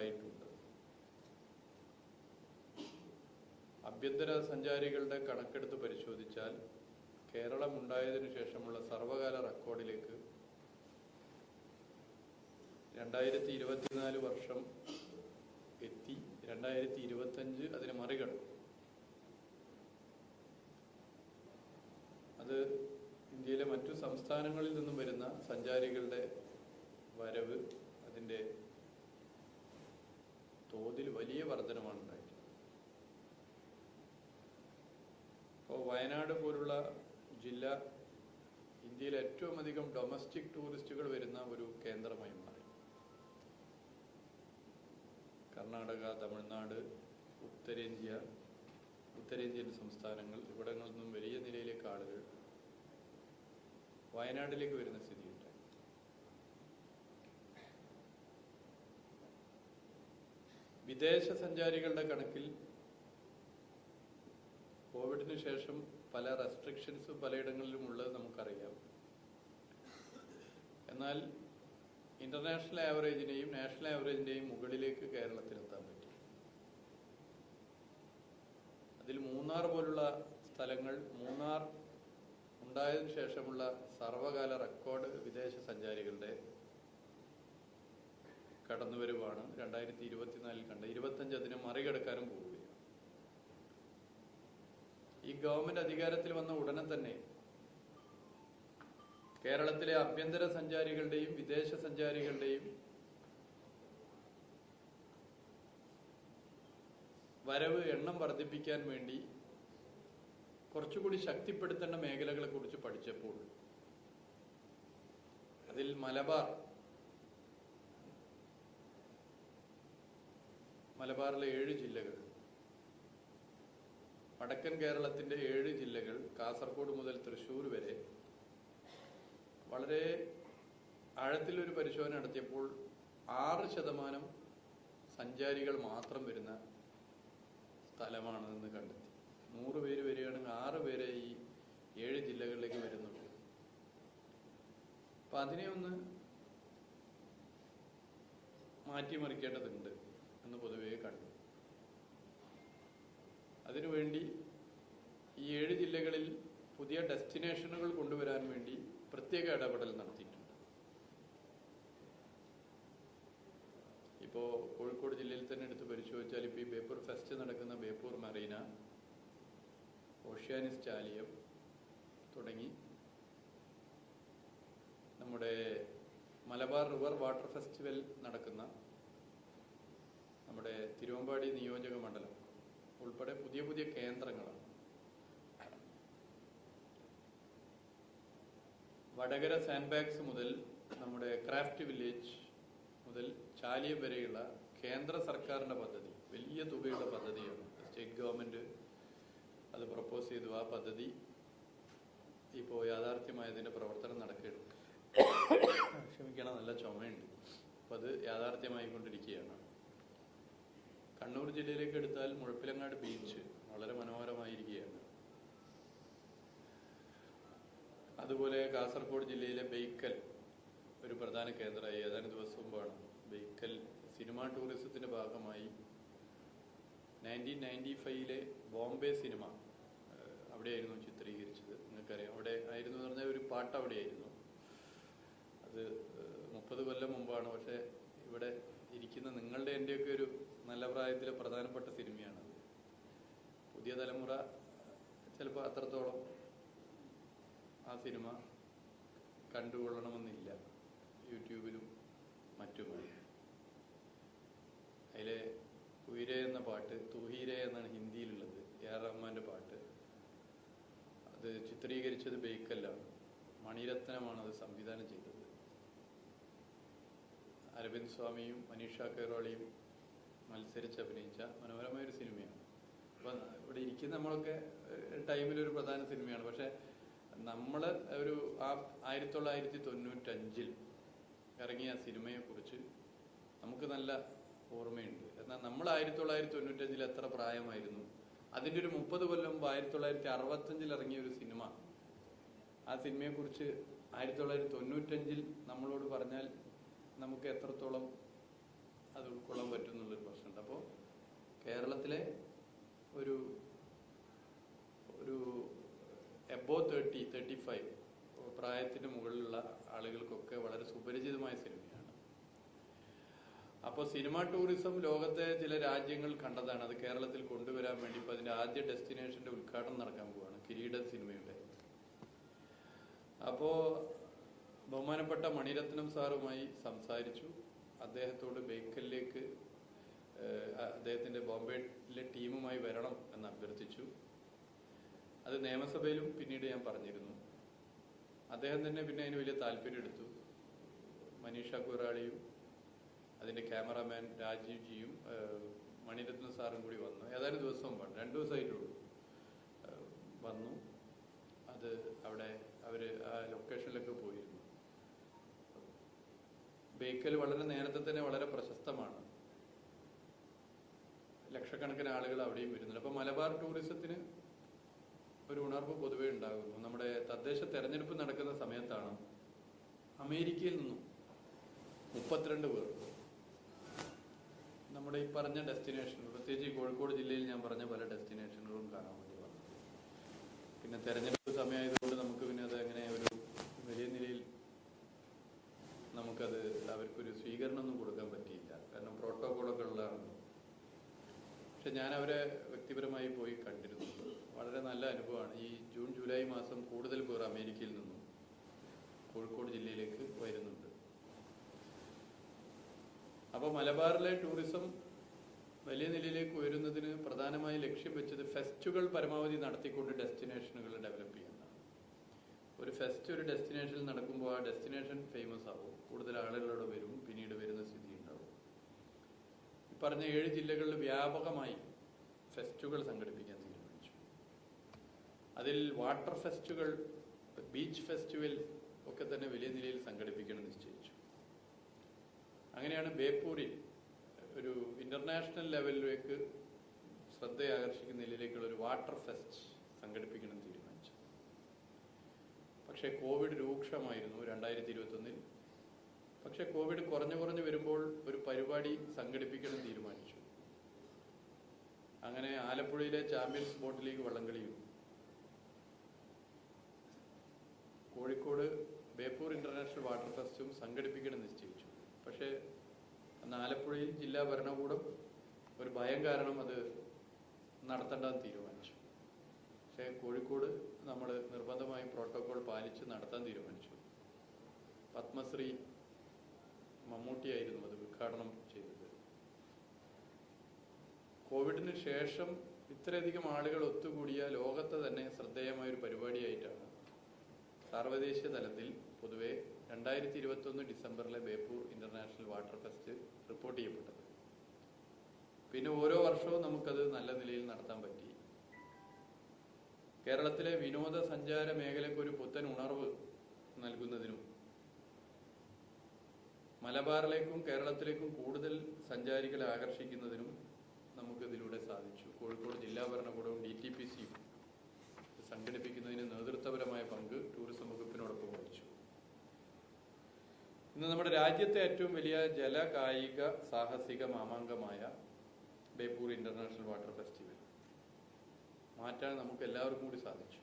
ഉണ്ടായിട്ടുണ്ട് ആഭ്യന്തര സഞ്ചാരികളുടെ കണക്കെടുത്ത് പരിശോധിച്ചാൽ കേരളം ഉണ്ടായതിനു ശേഷമുള്ള സർവകാല റെക്കോർഡിലേക്ക് രണ്ടായിരത്തി ഇരുപത്തിനാല് വർഷം എത്തി. രണ്ടായിരത്തി ഇരുപത്തഞ്ച് അതിനെ മറികടന്നു. അത് ഇന്ത്യയിലെ മറ്റു സംസ്ഥാനങ്ങളിൽ നിന്നും വരുന്ന സഞ്ചാരികളുടെ വരവ് അതിന്റെ തോതിൽ വലിയ വർധനമാണ് ഉണ്ടായിട്ടുള്ളത് ഇപ്പോൾ വയനാട് പോലുള്ള ജില്ല ഇന്ത്യയിൽ ഏറ്റവും അധികം ഡൊമസ്റ്റിക് ടൂറിസ്റ്റുകൾ വരുന്ന ഒരു കേന്ദ്രമായി മാറി. കർണാടക തമിഴ്നാട് ഉത്തരേന്ത്യ ഉത്തരേന്ത്യൻ സംസ്ഥാനങ്ങൾ ഇവിടങ്ങളിൽ നിന്നും വലിയ നിലയിലേക്ക് ആളുകൾ വയനാട്ടിലേക്ക് വരുന്ന സ്ഥിതിയുണ്ട് വിദേശ സഞ്ചാരികളുടെ കണക്കിൽ കോവിഡിന് ശേഷം പല റെസ്ട്രിക്ഷൻസ് പലയിടങ്ങളിലും ഉള്ളത് നമുക്കറിയാം. എന്നാൽ ഇന്റർനാഷണൽ ആവറേജിനെയും നാഷണൽ ആവറേജിന്റെയും മുകളിലേക്ക് കേരളത്തിലെത്താൻ പറ്റി. അതിൽ മൂന്നാർ പോലുള്ള സ്ഥലങ്ങൾ മൂന്നാർ ഉണ്ടായതിനു ശേഷമുള്ള സർവകാല റെക്കോർഡ് വിദേശ സഞ്ചാരികളുടെ കടന്നുവരവാണ് രണ്ടായിരത്തി ഇരുപത്തിനാലിൽ കണ്ട ഇരുപത്തഞ്ച് അതിനെ മറികടക്കാനും പോവുകയാണ്. ഈ ഗവൺമെന്റ് അധികാരത്തിൽ വന്ന ഉടനെ തന്നെ കേരളത്തിലെ ആഭ്യന്തര സഞ്ചാരികളുടെയും വിദേശ സഞ്ചാരികളുടെയും വരവ് എണ്ണം വർദ്ധിപ്പിക്കാൻ വേണ്ടി കുറച്ചുകൂടി ശക്തിപ്പെടുത്തേണ്ട മേഖലകളെ കുറിച്ച് പഠിച്ചപ്പോൾ അതിൽ മലബാർ മലബാറിലെ ഏഴ് ജില്ലകൾ. വടക്കൻ കേരളത്തിന്റെ ഏഴ് ജില്ലകൾ കാസർഗോഡ് മുതൽ തൃശ്ശൂർ വരെ. വളരെ ആഴത്തിലൊരു പരിശോധന നടത്തിയപ്പോൾ ആറ് ശതമാനം സഞ്ചാരികൾ മാത്രം വരുന്ന സ്ഥലമാണെന്ന് കണ്ടെത്തി. നൂറ് പേര് വരികയാണെങ്കിൽ ആറ് പേരെ ഈ ഏഴ് ജില്ലകളിലേക്ക് വരുന്നുള്ളൂ. അപ്പൊ അതിനെ ഒന്ന് മാറ്റിമറിക്കേണ്ടതുണ്ട്. എന്ന് പൊതുവേ കണ്ടു. അതിനുവേണ്ടി ഈ ഏഴ് ജില്ലകളിൽ പുതിയ ഡെസ്റ്റിനേഷനുകൾ കൊണ്ടുവരാൻ വേണ്ടി പ്രത്യേക ഇടപെടൽ നടത്തിയിട്ടുണ്ട്. ഇപ്പോൾ കോഴിക്കോട് ജില്ലയിൽ തന്നെ എടുത്ത് പരിശോധിച്ചാൽ ഇപ്പോൾ ഈ ബേപ്പൂർ ഫെസ്റ്റ് നടക്കുന്ന ബേപ്പൂർ മറീന ഓഷ്യാനിസ് ചാലിയം തുടങ്ങി നമ്മുടെ മലബാർ റിവർ വാട്ടർ ഫെസ്റ്റിവൽ നടക്കുന്ന നമ്മുടെ തിരുവമ്പാടി നിയോജക മണ്ഡലം ഉൾപ്പെടെ പുതിയ പുതിയ കേന്ദ്രങ്ങളാണ്. വടകര സാൻഡ് ബാഗ്സ് മുതൽ നമ്മുടെ ക്രാഫ്റ്റ് വില്ലേജ് മുതൽ ചാലിയം വരെയുള്ള കേന്ദ്ര സർക്കാരിന്റെ പദ്ധതി വലിയ തുകയുള്ള പദ്ധതിയാണ്. സ്റ്റേറ്റ് ഗവൺമെന്റ് അത് പ്രപ്പോസ് ചെയ്തു. ആ പദ്ധതി ഇപ്പോൾ യാഥാർത്ഥ്യമായതിന്റെ പ്രവർത്തനം നടക്കുകയാണ്. ക്ഷമിക്കണം നല്ല ചുമയുണ്ട്. അപ്പം അത് യാഥാർത്ഥ്യമായിക്കൊണ്ടിരിക്കുകയാണ്. കണ്ണൂർ ജില്ലയിലേക്ക് എടുത്താൽ മുഴപ്പിലങ്ങാട് ബീച്ച് വളരെ മനോഹരമായിരിക്കുകയാണ്. അതുപോലെ കാസർഗോഡ് ജില്ലയിലെ ബേക്കൽ ഒരു പ്രധാന കേന്ദ്രമായി ഏതാനും ദിവസം മുമ്പാണ്. ബേക്കൽ സിനിമ ടൂറിസത്തിന്റെ ഭാഗമായി നയന്റീൻ നയന്റി ഫൈവിലെ ബോംബെ സിനിമ അവിടെയായിരുന്നു ചിത്രീകരിച്ചത്. നിങ്ങൾക്കറിയാം അവിടെ ആയിരുന്നു എന്ന് പറഞ്ഞാൽ ഒരു പാട്ട് അവിടെയായിരുന്നു. അത് മുപ്പത് കൊല്ലം മുമ്പാണ്. പക്ഷെ ഇവിടെ ഇരിക്കുന്ന നിങ്ങളുടെ എന്റെയൊക്കെ ഒരു നല്ല പ്രായത്തിലെ പ്രധാനപ്പെട്ട സിനിമയാണ്. പുതിയ തലമുറ ചിലപ്പോൾ അത്രത്തോളം ആ സിനിമ കണ്ടുകൊള്ളണമെന്നില്ല. യൂട്യൂബിലും മറ്റുമായി അതിലെ ഉയരെ എന്ന പാട്ട് തുഹീരെ എന്നാണ് ഹിന്ദിയിലുള്ളത്. എ ആർ റഹ്മാന്റെ പാട്ട്. അത് ചിത്രീകരിച്ചത് ബേക്കല്ലാണ്. മണിരത്നമാണ് അത് സംവിധാനം ചെയ്തത്. അരവിന്ദ് സ്വാമിയും മനീഷ കൈറോളിയും മത്സരിച്ച് അഭിനയിച്ച മനോഹരമായ ഒരു സിനിമയാണ്. അപ്പം ഇവിടെ ഇരിക്കുന്ന നമ്മളൊക്കെ ടൈമിൽ ഒരു പ്രധാന സിനിമയാണ്. പക്ഷെ നമ്മൾ ഒരു ആ ആയിരത്തി തൊള്ളായിരത്തി തൊണ്ണൂറ്റഞ്ചിൽ ഇറങ്ങിയ സിനിമയെ കുറിച്ച് നമുക്ക് നല്ല ഓർമ്മയുണ്ട്. എന്നാൽ നമ്മൾ ആയിരത്തി തൊള്ളായിരത്തി തൊണ്ണൂറ്റഞ്ചിൽ എത്ര പ്രായമായിരുന്നു? അതിന്റെ ഒരു മുപ്പത് കൊല്ലം മുമ്പ് ആയിരത്തി തൊള്ളായിരത്തി അറുപത്തഞ്ചിൽ ഇറങ്ങിയ ഒരു സിനിമ. ആ സിനിമയെ കുറിച്ച് ആയിരത്തി തൊള്ളായിരത്തി തൊണ്ണൂറ്റഞ്ചിൽ നമ്മളോട് പറഞ്ഞാൽ നമുക്ക് എത്രത്തോളം അത് ഉൾക്കൊള്ളാൻ പറ്റും അപ്പോൾ കേരളത്തിലെ ഒരു ഒരു എബോ തേർട്ടി തേർട്ടി ഫൈവ് പ്രായത്തിന് മുകളിലുള്ള ആളുകൾക്കൊക്കെ വളരെ സുപരിചിതമായ സിനിമയാണ്. അപ്പോൾ സിനിമ ടൂറിസം ലോകത്തെ ചില രാജ്യങ്ങൾ കണ്ടതാണ്. അത് കേരളത്തിൽ കൊണ്ടുവരാൻ വേണ്ടി ഇപ്പോൾ അതിന്റെ ആദ്യ ഡെസ്റ്റിനേഷന്റെ ഉദ്ഘാടനം നടക്കാൻ പോവാണ്. കിരീട സിനിമയുടെ. അപ്പോൾ ബഹുമാനപ്പെട്ട മണിരത്നം സാറുമായി സംസാരിച്ചു. അദ്ദേഹത്തോട് ബേക്കലിലേക്ക് അദ്ദേഹത്തിന്റെ ബോംബെയിലെ ടീമുമായി വരണം എന്ന് അഭ്യർത്ഥിച്ചു. അത് നിയമസഭയിലും പിന്നീട് ഞാൻ പറഞ്ഞിരുന്നു. അദ്ദേഹം തന്നെ പിന്നെ അതിന് വലിയ താല്പര്യം എടുത്തു. മനീഷ കുറാളിയും അതിന്റെ ക്യാമറാമാൻ രാജീവ് ജിയും മണിരത്ന സാറും കൂടി വന്നു. ഏതാനും ദിവസം മുമ്പാണ് രണ്ടു ദിവസമായിട്ടുള്ളൂ വന്നു. അത് അവിടെ അവർ ആ ലൊക്കേഷനിലൊക്കെ പോയിരുന്നു ബേക്കൽ വളരെ നേരത്തെ തന്നെ വളരെ പ്രശസ്തമാണ്. ലക്ഷക്കണക്കിന് ആളുകൾ അവിടെയും വരുന്നുണ്ട്. അപ്പൊ മലബാർ ടൂറിസത്തിന് ഒരു ഉണർവ് പൊതുവേ ഉണ്ടാകുന്നു. നമ്മുടെ തദ്ദേശ തെരഞ്ഞെടുപ്പ് നടക്കുന്ന സമയത്താണ് അമേരിക്കയിൽ നിന്നും മുപ്പത്തിരണ്ട് പേർ നമ്മുടെ ഈ പറഞ്ഞ ഡെസ്റ്റിനേഷനുകൾ പ്രത്യേകിച്ച് ഈ കോഴിക്കോട് ജില്ലയിൽ ഞാൻ പറഞ്ഞ പല ഡെസ്റ്റിനേഷനുകളും കാണാൻ വേണ്ടി വന്നു. പിന്നെ തെരഞ്ഞെടുപ്പ് സമയമായതുകൊണ്ട് നമുക്ക് പിന്നെ അത് അങ്ങനെ ഒരു വലിയ നിലയിൽ നമുക്കത് അവർക്കൊരു സ്വീകരണമൊന്നും കൊടുക്കാൻ പറ്റിയില്ല. കാരണം പ്രോട്ടോകോളൊക്കെ ഉള്ളതാണ് പക്ഷെ ഞാൻ അവരെ വ്യക്തിപരമായി പോയി കണ്ടിരുന്നു. വളരെ നല്ല അനുഭവമാണ്. ഈ ജൂൺ ജൂലൈ മാസം കൂടുതൽ പേർ അമേരിക്കയിൽ നിന്നും കോഴിക്കോട് ജില്ലയിലേക്ക് വരുന്നുണ്ട്. അപ്പൊ മലബാറിലെ ടൂറിസം വലിയ നിലയിലേക്ക് ഉയരുന്നതിന് പ്രധാനമായി ലക്ഷ്യം വെച്ചത് ഫെസ്റ്റുകൾ പരമാവധി നടത്തിക്കൊണ്ട് ഡെസ്റ്റിനേഷനുകൾ ഡെവലപ്പ് ഒരു ഫെസ്റ്റ് ഒരു ഡെസ്റ്റിനേഷനിൽ നടക്കുമ്പോൾ ആ ഡെസ്റ്റിനേഷൻ ഫേമസ് ആവും. കൂടുതൽ ആളുകളോട് വരും. പിന്നീട് വരുന്ന സ്ഥിതി ഉണ്ടാവും. ഈ പറഞ്ഞ ഏഴ് ജില്ലകളിൽ വ്യാപകമായി ഫെസ്റ്റുകൾ സംഘടിപ്പിക്കാൻ തീരുമാനിച്ചു. അതിൽ വാട്ടർ ഫെസ്റ്റുകൾ ബീച്ച് ഫെസ്റ്റിവൽ ഒക്കെ തന്നെ വലിയ നിലയിൽ സംഘടിപ്പിക്കണം നിശ്ചയിച്ചു. അങ്ങനെയാണ് ബേപ്പൂരിൽ ഒരു ഇന്റർനാഷണൽ ലെവലിലേക്ക് ശ്രദ്ധയാകർഷിക്കുന്ന നിലയിലേക്കുള്ള ഒരു വാട്ടർ ഫെസ്റ്റ് സംഘടിപ്പിക്കണം പക്ഷേ കോവിഡ് രൂക്ഷമായിരുന്നു രണ്ടായിരത്തി ഇരുപത്തൊന്നിൽ പക്ഷേ കോവിഡ് കുറഞ്ഞു കുറഞ്ഞു വരുമ്പോൾ ഒരു പരിപാടി സംഘടിപ്പിക്കണം തീരുമാനിച്ചു. അങ്ങനെ ആലപ്പുഴയിലെ ചാമ്പ്യൻസ് ബോട്ട് ലീഗ് വള്ളംകളിയും കോഴിക്കോട് ബേപ്പൂർ ഇന്റർനാഷണൽ വാട്ടർ ഫെസ്റ്റും സംഘടിപ്പിക്കണം നിശ്ചയിച്ചു. പക്ഷേ അന്ന് ആലപ്പുഴയിൽ ജില്ലാ ഭരണകൂടം ഒരു ഭയം കാരണം അത് നടത്തേണ്ടെന്ന് തീരുമാനിച്ചു. പക്ഷേ കോഴിക്കോട് നമ്മൾ നിർബന്ധമായും പ്രോട്ടോകോൾ പാലിച്ച് നടത്താൻ തീരുമാനിച്ചു. പത്മശ്രീ മമ്മൂട്ടിയായിരുന്നു അത് ഉദ്ഘാടനം ചെയ്തത്. കോവിഡിന് ശേഷം ഇത്രയധികം ആളുകൾ ഒത്തുകൂടിയ ലോകത്തെ തന്നെ ശ്രദ്ധേയമായ ഒരു പരിപാടിയായിട്ടാണ് സാർവദേശീയ തലത്തിൽ പൊതുവെ രണ്ടായിരത്തി ഇരുപത്തൊന്ന് ഡിസംബറിലെ Beypore international water fest report ചെയ്യപ്പെട്ടത്. പിന്നെ ഓരോ വർഷവും നമുക്കത് നല്ല നിലയിൽ നടത്താൻ പറ്റി. കേരളത്തിലെ വിനോദസഞ്ചാര മേഖലയ്ക്ക് ഒരു പുത്തൻ ഉണർവ് നൽകുന്നതിനും മലബാറിലേക്കും കേരളത്തിലേക്കും കൂടുതൽ സഞ്ചാരികളെ ആകർഷിക്കുന്നതിനും നമുക്ക് ഇതിലൂടെ സാധിച്ചു. കോഴിക്കോട് ജില്ലാ ഭരണകൂടവും ഡി ടി പി സിയും സംഘടിപ്പിക്കുന്നതിന് നേതൃത്വപരമായ പങ്ക് ടൂറിസം വകുപ്പിനോടൊപ്പം വഹിച്ചു. ഇന്ന് നമ്മുടെ രാജ്യത്തെ ഏറ്റവും വലിയ ജല കായിക സാഹസിക മാമാങ്കമായ ബേപ്പൂർ ഇന്റർനാഷണൽ വാട്ടർ ഫെസ്റ്റിവൽ. മാറ്റാൻ നമുക്ക് എല്ലാവർക്കും കൂടി സാധിച്ചു.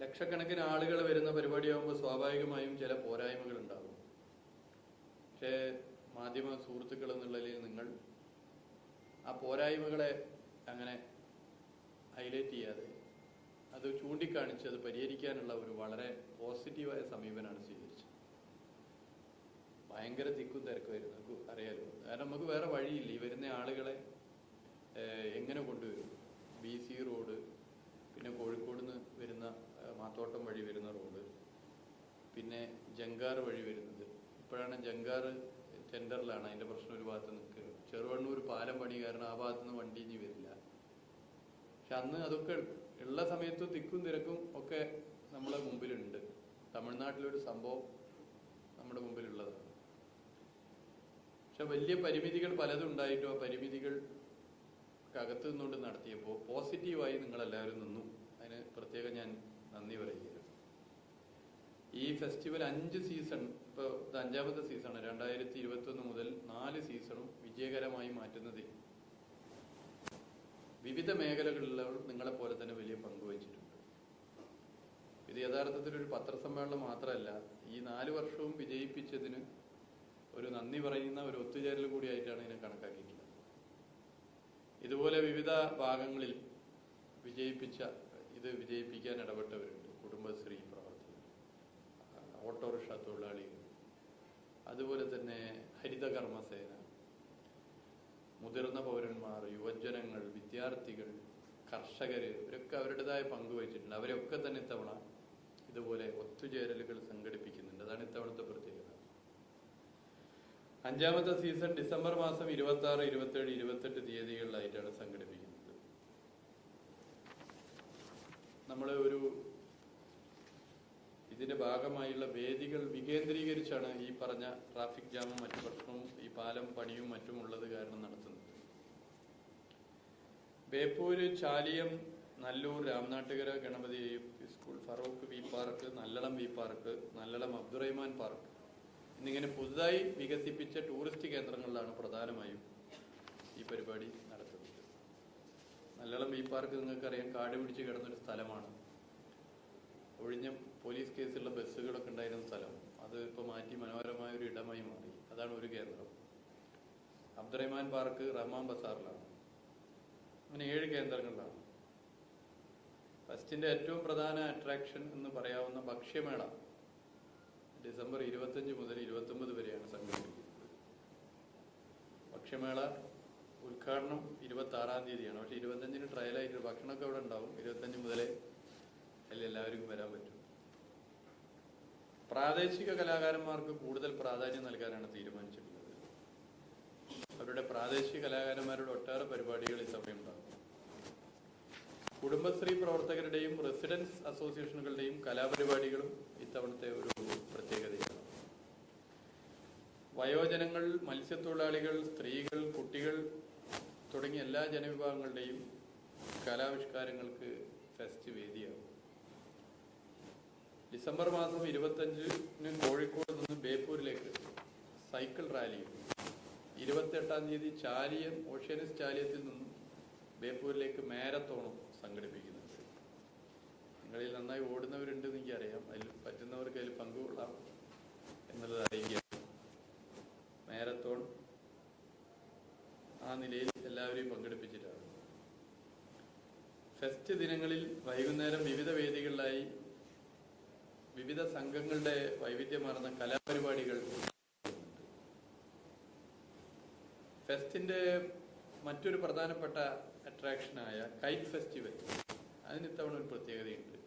ലക്ഷക്കണക്കിന് ആളുകൾ വരുന്ന പരിപാടിയാകുമ്പോൾ സ്വാഭാവികമായും ചില പോരായ്മകൾ ഉണ്ടാകും. പക്ഷേ മാധ്യമ സുഹൃത്തുക്കൾ എന്നുള്ളതിൽ നിങ്ങൾ ആ പോരായ്മകളെ അങ്ങനെ ഹൈലൈറ്റ് ചെയ്യാതെ അത് ചൂണ്ടിക്കാണിച്ച് അത് പരിഹരിക്കാനുള്ള ഒരു വളരെ പോസിറ്റീവായ സമീപനമാണ് സ്വീകരിച്ചത്. ഭയങ്കര തിക്കും തിരക്കുമായിരുന്നു നമുക്ക് അറിയാലോ. കാരണം നമുക്ക് വേറെ വഴിയില്ല. ഈ വരുന്ന ആളുകളെ എങ്ങനെ കൊണ്ടുവരും? ബി സി റോഡ് പിന്നെ കോഴിക്കോട് നിന്ന് വരുന്ന മാത്തോട്ടം വഴി വരുന്ന റോഡ് പിന്നെ ജങ്കാർ വഴി വരുന്നത്. ഇപ്പോഴാണ് ജങ്കാർ ടെൻഡറിലാണ് അതിന്റെ പ്രശ്നം ഒരു ഭാഗത്ത് നിൽക്കുന്നത്. ചെറുവണ്ണൂർ പാലം പണി കാരണം ആ ഭാഗത്തു നിന്ന് വണ്ടി ഇനി വരില്ല. പക്ഷെ അന്ന് അതൊക്കെ ഉള്ള സമയത്ത് തിക്കും തിരക്കും ഒക്കെ നമ്മളെ മുമ്പിലുണ്ട്. തമിഴ്നാട്ടിലൊരു സംഭവം നമ്മുടെ മുമ്പിലുള്ളതാണ്. പക്ഷെ വലിയ പരിമിതികൾ പലതും ഉണ്ടായിട്ടും ആ പരിമിതികൾ അകത്ത് നിന്നുകൊണ്ട് നടത്തിയപ്പോൾ പോസിറ്റീവായി നിങ്ങളെല്ലാവരും നിന്നു. അതിന് പ്രത്യേകം ഞാൻ നന്ദി പറയുകയാണ്. ഈ ഫെസ്റ്റിവൽ അഞ്ച് സീസൺ ഇപ്പോൾ ഇത് അഞ്ചാമത്തെ സീസൺ രണ്ടായിരത്തി ഇരുപത്തൊന്ന് മുതൽ നാല് സീസണും വിജയകരമായി മാറ്റുന്നതിൽ വിവിധ മേഖലകളിലുള്ളവർ നിങ്ങളെ പോലെ തന്നെ വലിയ പങ്ക് വഹിച്ചിട്ടുണ്ട്. ഇത് യഥാർത്ഥത്തിൽ ഒരു പത്രസമ്മേളനം മാത്രമല്ല ഈ നാല് വർഷവും വിജയിപ്പിച്ചതിന് ഒരു നന്ദി പറയുന്ന ഒരു ഒത്തുചേരൽ കൂടിയായിട്ടാണ് ഇതിനെ കണക്കാക്കിയിട്ടുള്ളത് ഇതുപോലെ വിവിധ ഭാഗങ്ങളിൽ വിജയിപ്പിച്ച ഇത് വിജയിപ്പിക്കാൻ ഇടപെട്ടവരുണ്ട്. കുടുംബശ്രീ പ്രവർത്തകർ ഓട്ടോറിക്ഷ തൊഴിലാളികൾ അതുപോലെ തന്നെ ഹരിതകർമ്മസേന മുതിർന്ന പൗരന്മാർ യുവജനങ്ങൾ വിദ്യാർത്ഥികൾ കർഷകർ ഇവരൊക്കെ അവരുടേതായ പങ്ക് വഹിച്ചിട്ടുണ്ട്. അവരൊക്കെ തന്നെ ഇത്തവണ ഇതുപോലെ ഒത്തുചേരലുകൾ സംഘടിപ്പിക്കുന്നുണ്ട്. അതാണ് ഇത്തവണത്തെ പ്രത്യേകത. അഞ്ചാമത്തെ സീസൺ ഡിസംബർ മാസം ഇരുപത്തി ആറ് ഇരുപത്തേഴ് ഇരുപത്തെട്ട് തീയതികളിലായിട്ടാണ് സംഘടിപ്പിക്കുന്നത്. നമ്മൾ ഒരു ഇതിന്റെ ഭാഗമായുള്ള വേദികൾ വികേന്ദ്രീകരിച്ചാണ് ഈ പറഞ്ഞ ട്രാഫിക് ജാമും മറ്റു പ്രശ്നവും ഈ പാലം പണിയും മറ്റും ഉള്ളത് കാരണം നടത്തുന്നത്. Beypore Chaliyam Nallur Ramanattukara Ganapathi school Farook V park Nallalam V park Nallalam Abdurahman park എന്നിങ്ങനെ പുതുതായി വികസിപ്പിച്ച ടൂറിസ്റ്റ് കേന്ദ്രങ്ങളിലാണ് പ്രധാനമായും ഈ പരിപാടി നടത്തുന്നത്. നല്ലളം ബീ പാർക്ക് നിങ്ങൾക്കറിയാം കാട് പിടിച്ച് കിടന്നൊരു സ്ഥലമാണ്. ഒഴിഞ്ഞ പോലീസ് കേസുള്ള ബസ്സുകളൊക്കെ ഉണ്ടായിരുന്ന സ്ഥലം. അത് ഇപ്പോൾ മാറ്റി മനോഹരമായ ഒരു ഇടമായി മാറി. അതാണ് ഒരു കേന്ദ്രം. അബ്ദുറഹ്മാൻ പാർക്ക് റഹ്മാൻ ബസാറിലാണ്. അങ്ങനെ ഏഴ് കേന്ദ്രങ്ങളിലാണ്. ഫസ്റ്റിന്റെ ഏറ്റവും പ്രധാന അട്രാക്ഷൻ എന്ന് പറയാവുന്ന ഭക്ഷ്യമേള. ഡിസംബർ ഇരുപത്തഞ്ച് മുതൽ ഇരുപത്തൊമ്പത് വരെയാണ് സംഘടിപ്പിക്കുന്നത്. ഭക്ഷ്യമേള ഉദ്ഘാടനം ഇരുപത്തി ആറാം തീയതിയാണ്. പക്ഷേ ഇരുപത്തഞ്ചിന് ട്രയലായിട്ട് ഭക്ഷണമൊക്കെ അവിടെ ഉണ്ടാവും. ഇരുപത്തഞ്ച് മുതലേ അതിൽ എല്ലാവർക്കും വരാൻ പറ്റും. പ്രാദേശിക കലാകാരന്മാർക്ക് കൂടുതൽ പ്രാധാന്യം നൽകാനാണ് തീരുമാനിച്ചിട്ടുള്ളത്. അവരുടെ പ്രാദേശിക കലാകാരന്മാരുടെ ഒട്ടേറെ പരിപാടികൾ ഇത്തവണ ഉണ്ടാകും. കുടുംബശ്രീ പ്രവർത്തകരുടെയും റെസിഡൻസ് അസോസിയേഷനുകളുടെയും കലാപരിപാടികളും ഇത്തവണത്തെ ഒരു പ്രത്യേകതയാണ്. വയോജനങ്ങൾ മത്സ്യത്തൊഴിലാളികൾ സ്ത്രീകൾ കുട്ടികൾ തുടങ്ങിയ എല്ലാ ജനവിഭാഗങ്ങളുടെയും കലാവിഷ്കാരങ്ങൾക്ക് ഫെസ്റ്റ് വേദിയാകും ഡിസംബർ മാസം ഇരുപത്തഞ്ചിന് കോഴിക്കോട് നിന്ന് ബേപ്പൂരിലേക്ക് സൈക്കിൾ റാലിയും ഇരുപത്തെട്ടാം തീയതി ചാലിയം ഓഷ്യാനിസ് ചാലിയത്തിൽ നിന്നും ബേപ്പൂരിലേക്ക് മാരത്തോണും സംഘടിപ്പിക്കുന്നുണ്ട്. നിങ്ങളിൽ നന്നായി ഓടുന്നവരുണ്ട് എന്ന് എനിക്കറിയാം. അതിൽ പറ്റുന്നവർക്ക് അതിൽ പങ്കുകൊള്ളാം എന്നുള്ളത് അറിയിക്കുക മാരത്തോൺ ആ നിലയിൽ എല്ലാവരെയും പങ്കെടുപ്പിച്ചിട്ടാണ്. ഫെസ്റ്റ് ദിനങ്ങളിൽ വൈകുന്നേരം വിവിധ വേദികളിലായി വിവിധ സംഘങ്ങളുടെ വൈവിധ്യമാർന്ന കലാപരിപാടികൾ ഫെസ്റ്റിന്റെ മറ്റൊരു പ്രധാനപ്പെട്ട അട്രാക്ഷനായ കൈറ്റ് ഫെസ്റ്റിവൽ അതിന് ഇത്തവണ ഒരു പ്രത്യേകതയുണ്ട്.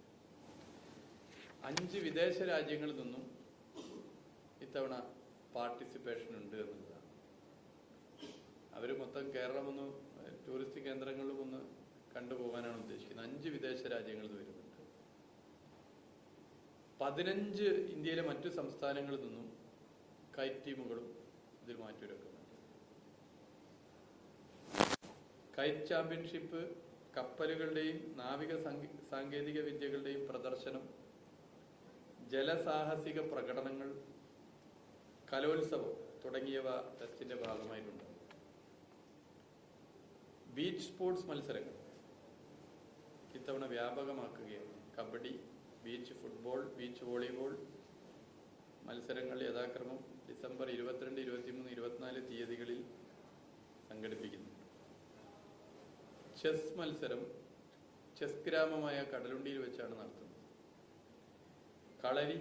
അഞ്ച് വിദേശ രാജ്യങ്ങളിൽ നിന്നും ഇത്തവണ പാർട്ടിസിപ്പേഷൻ ഉണ്ട് എന്നുള്ളതാണ്. അവർ മൊത്തം കേരളം ഒന്ന് ടൂറിസ്റ്റ് കേന്ദ്രങ്ങളിലും ഒന്ന് കണ്ടുപോകാനാണ് ഉദ്ദേശിക്കുന്നത്. അഞ്ച് വിദേശ രാജ്യങ്ങളിൽ നിന്ന് വരുന്നുണ്ട്. പതിനഞ്ച് ഇന്ത്യയിലെ മറ്റു സംസ്ഥാനങ്ങളിൽ നിന്നും കൈറ്റ് ടീമുകളും ഇതിൽ മാറ്റിവെക്കുന്നുണ്ട് കൈറ്റ് ചാമ്പ്യൻഷിപ്പ് കപ്പലുകളുടെയും നാവിക സാങ്കേ- സാങ്കേതിക വിദ്യകളുടെയും പ്രദർശനം ജലസാഹസിക പ്രകടനങ്ങൾ കലോത്സവം തുടങ്ങിയവ ടെസ്റ്റിന്റെ ഭാഗമായിട്ടുണ്ട്. ബീച്ച് സ്പോർട്സ് മത്സരങ്ങൾ. ഇത്തവണ വ്യാപകമാക്കുകയാണ്. Kabaddi beach football beach volleyball മത്സരങ്ങൾ യഥാക്രമം ഡിസംബർ ഇരുപത്തിരണ്ട് ഇരുപത്തിമൂന്ന് ഇരുപത്തിനാല് തീയതികളിൽ സംഘടിപ്പിക്കുന്നു. ചെസ് മത്സരം ചെസ് ഗ്രാമമായ കടലുണ്ടിയിൽ വെച്ചാണ് നടത്തുന്നത്. Kalari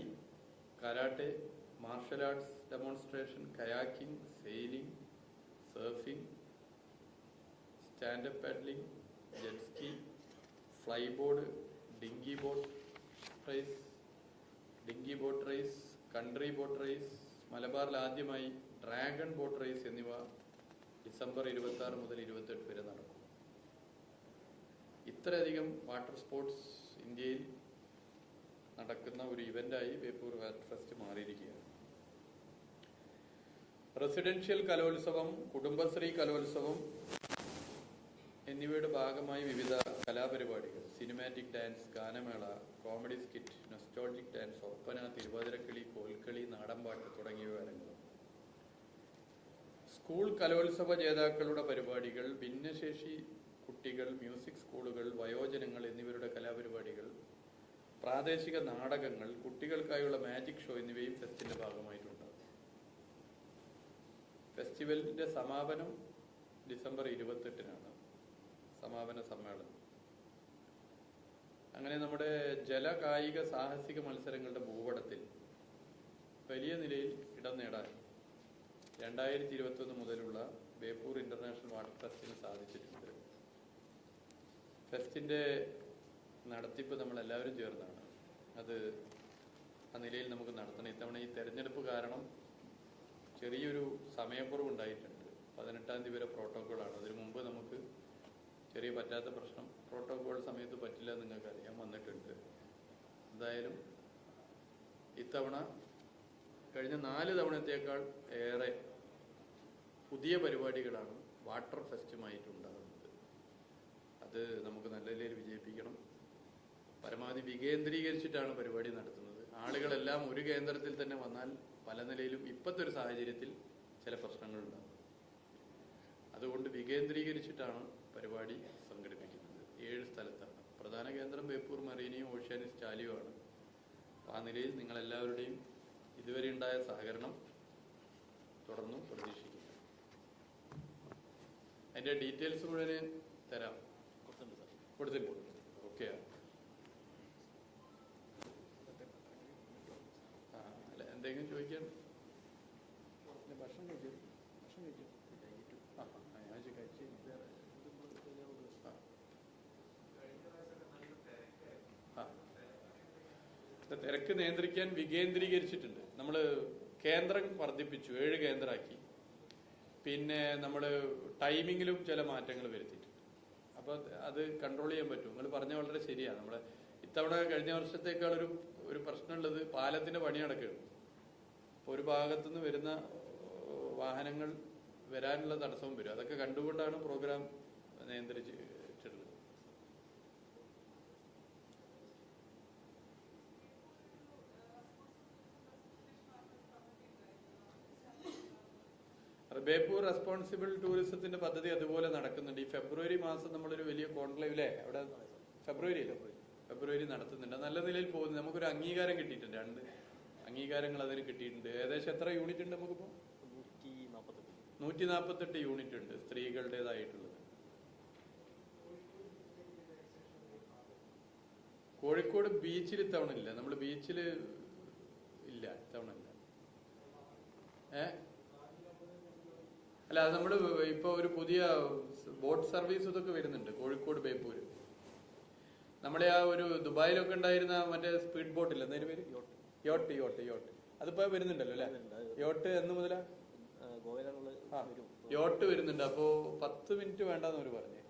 karate martial arts demonstration kayaking sailing surfing stand up paddling jet ski fly board dinghy boat race dinghy boat race country boat race മലബാറിൽ ആദ്യമായി ഡ്രാഗൺ ബോട്ട് റേസ് എന്നിവ ഡിസംബർ ഇരുപത്തി ആറ് മുതൽ ഇരുപത്തെട്ട് വരെ നടക്കും. ഇത്രയധികം വാട്ടർ സ്പോർട്സ് ഇന്ത്യയിൽ നടക്കുന്ന ഒരു ഇവന്റായി ബേപ്പൂർ വാട്ടർ ഫെസ്റ്റ് മാറിയിരിക്കുകയാണ്. റെസിഡൻഷ്യൽ കലോത്സവം കുടുംബശ്രീ കലോത്സവം എന്നിവയുടെ ഭാഗമായി വിവിധ കലാപരിപാടികൾ. സിനിമാറ്റിക് ഡാൻസ് ഗാനമേള comedy skit nostalgic dance Oppana Thiruvathirakali Kolkali നാടൻപാട്ട് തുടങ്ങിയവ അരങ്ങും സ്കൂൾ കലോത്സവ ജേതാക്കളുടെ പരിപാടികൾ ഭിന്നശേഷി കുട്ടികൾ മ്യൂസിക് സ്കൂളുകൾ വയോജനങ്ങൾ എന്നിവരുടെ കലാപരിപാടികൾ പ്രാദേശിക നാടകങ്ങൾ കുട്ടികൾക്കായുള്ള മാജിക് ഷോ എന്നിവയും ഫെസ്റ്റിന്റെ ഭാഗമായിട്ടുണ്ട്. ഫെസ്റ്റിവലിന്റെ സമാപനം ഡിസംബർ ഇരുപത്തെട്ടിനാണ്. സമാപന സമ്മേളനം. അങ്ങനെ നമ്മുടെ ജല കായിക സാഹസിക മത്സരങ്ങളുടെ ഭൂപടത്തിൽ വലിയ നിലയിൽ ഇടം നേടാൻ രണ്ടായിരത്തി ഇരുപത്തൊന്ന് മുതലുള്ള ബേപ്പൂർ ഇന്റർനാഷണൽ വാട്ടർ ഫെസ്റ്റിന് സാധിച്ചിട്ടുണ്ട്. ഫെസ്റ്റിന്റെ നടത്തിപ്പ് നമ്മൾ എല്ലാവരും ചേർന്നാണ്. അത് ആ നിലയിൽ നമുക്ക് നടത്തണം. ഇത്തവണ ഈ തെരഞ്ഞെടുപ്പ് കാരണം ചെറിയൊരു സമയക്കുറവ് ഉണ്ടായിട്ടുണ്ട് പതിനെട്ടാം തീയതി വരെ പ്രോട്ടോക്കോളാണ്. അതിനു മുമ്പ് നമുക്ക് ചെറിയ പറ്റാത്ത പ്രശ്നം പ്രോട്ടോക്കോൾ സമയത്ത് പറ്റില്ല നിങ്ങൾക്ക് അറിയാൻ വന്നിട്ടുണ്ട്. എന്തായാലും ഇത്തവണ കഴിഞ്ഞ നാല് തവണത്തേക്കാൾ ഏറെ പുതിയ പരിപാടികളാണ് വാട്ടർ ഫെസ്റ്റുമായിട്ടുണ്ടാകുന്നത്. അത് നമുക്ക് നല്ല നിലയിൽ വിജയിപ്പിക്കണം. പരമാവധി വികേന്ദ്രീകരിച്ചിട്ടാണ് പരിപാടി നടത്തുന്നത്. ആളുകളെല്ലാം ഒരു കേന്ദ്രത്തിൽ തന്നെ വന്നാൽ പല നിലയിലും ഇപ്പോഴത്തെ ഒരു സാഹചര്യത്തിൽ ചില പ്രശ്നങ്ങളുണ്ടാകും. അതുകൊണ്ട് വികേന്ദ്രീകരിച്ചിട്ടാണ് പരിപാടി സംഘടിപ്പിക്കുന്നത്. ഏഴ് സ്ഥലത്താണ്. പ്രധാന കേന്ദ്രം ബേപ്പൂർ മറീനയും ഓഷ്യാനി ചാലിയുമാണ് ആ നിലയിൽ നിങ്ങളെല്ലാവരുടെയും ഇതുവരെ ഉണ്ടായ സഹകരണം തുടർന്നും പ്രതീക്ഷിക്കുന്നു. അതിന്റെ ഡീറ്റെയിൽസ് മുഴുവൻ തരാം. കൊടുത്തിട്ടുണ്ട് ഓക്കെ ആ അല്ല എന്തെങ്കിലും ചോദിക്കാൻ? ഭക്ഷണം ആ കഴിച്ചു. ആ. ഇത് തിരക്ക് നിയന്ത്രിക്കാൻ വികേന്ദ്രീകരിച്ചിട്ടുണ്ട്. നമ്മൾ കേന്ദ്രം വർദ്ധിപ്പിച്ചു ഏഴ് കേന്ദ്രമാക്കി പിന്നെ നമ്മൾ ടൈമിങ്ങിലും ചില മാറ്റങ്ങൾ വരുത്തിയിട്ടുണ്ട് അപ്പോൾ അത് കൺട്രോൾ ചെയ്യാൻ പറ്റും. നിങ്ങൾ പറഞ്ഞ വളരെ ശരിയാണ്. നമ്മുടെ ഇത്തവണ കഴിഞ്ഞ വർഷത്തേക്കാൾ ഒരു ഒരു പ്രശ്നമുള്ളത് പാലത്തിന്റെ പണി നടക്കുകയാണ്. അപ്പോൾ ഒരു ഭാഗത്തുനിന്ന് വരുന്ന വാഹനങ്ങൾ വരാനുള്ള തടസ്സവും വരും. അതൊക്കെ കണ്ടുകൊണ്ടാണ് പ്രോഗ്രാം നിയന്ത്രിച്ചിട്ടുള്ളത് അത് ബേപ്പൂർ റെസ്പോൺസിബിൾ ടൂറിസത്തിന്റെ പദ്ധതി അതുപോലെ നടക്കുന്നുണ്ട്. ഈ ഫെബ്രുവരി മാസം നമ്മളൊരു വലിയ കോൺക്ലേവിലെ അവിടെ ഫെബ്രുവരി ഫെബ്രുവരി നടത്തുന്നുണ്ട്. നല്ല നിലയിൽ പോകുന്നു. നമുക്കൊരു അംഗീകാരം കിട്ടിയിട്ടുണ്ട്. രണ്ട് അംഗീകാരങ്ങൾ അതിന് കിട്ടിയിട്ടുണ്ട്. ഏകദേശം എത്ര യൂണിറ്റ് ഉണ്ട് നമുക്കിപ്പോ? നൂറ്റി നാൽപ്പത്തെട്ട് യൂണിറ്റ് ഉണ്ട് സ്ത്രീകളുടേതായിട്ടുള്ളത്. കോഴിക്കോട് ബീച്ചിൽ ഇത്തവണ ഇല്ല. നമ്മൾ ബീച്ചിൽ ഇല്ല. ഇത്തവണ ഇല്ല. ഏ? അല്ല അത് നമ്മൾ ഇപ്പൊ ഒരു പുതിയ ബോട്ട് സർവീസ് ഇതൊക്കെ വരുന്നുണ്ട് കോഴിക്കോട് ബേപ്പൂര്. നമ്മളെ ആ ഒരു ദുബായിലൊക്കെ ഉണ്ടായിരുന്ന മറ്റേ സ്പീഡ് ബോട്ട് ഇല്ല എന്നതിന് പേര്? യോട്ട്. യോട്ട് യോട്ട് അതിപ്പോ വരുന്നുണ്ടല്ലോ അല്ലെ? യോട്ട് എന്ന് മുതലാ? യോട്ട് വരുന്നുണ്ട്. അപ്പോ പത്ത് മിനിറ്റ് വേണ്ടെന്ന് അവർ പറഞ്ഞു.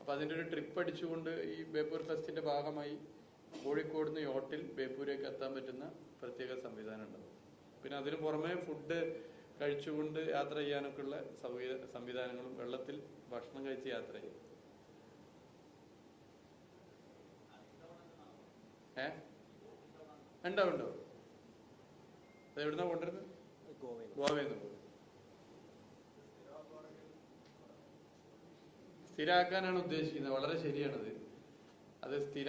അപ്പൊ അതിന്റെ ഒരു ട്രിപ്പ് അടിച്ചുകൊണ്ട് ഈ ബേപ്പൂർ ഫെസ്റ്റിന്റെ ഭാഗമായി കോഴിക്കോട് നിന്ന് യോട്ടിൽ ബേപ്പൂരേക്ക് എത്താൻ പറ്റുന്ന പ്രത്യേക സംവിധാനം ഉണ്ടാവും പിന്നെ അതിന് പുറമെ ഫുഡ് കഴിച്ചുകൊണ്ട് യാത്ര ചെയ്യാനൊക്കെ ഉള്ള സംവിധാനങ്ങളും വെള്ളത്തിൽ ഭക്ഷണം കഴിച്ച് യാത്ര ചെയ്യും. ഏ? ഉണ്ടോ ഉണ്ടാവും അത് എവിടുന്നാ കൊണ്ടുവരുന്നത് ഗോവയിൽ ഗോവയിൽ നിന്ന് സ്ഥിരാക്കാനാണ് ഉദ്ദേശിക്കുന്നത്. വളരെ ശരിയാണത്. അത് സ്ഥിര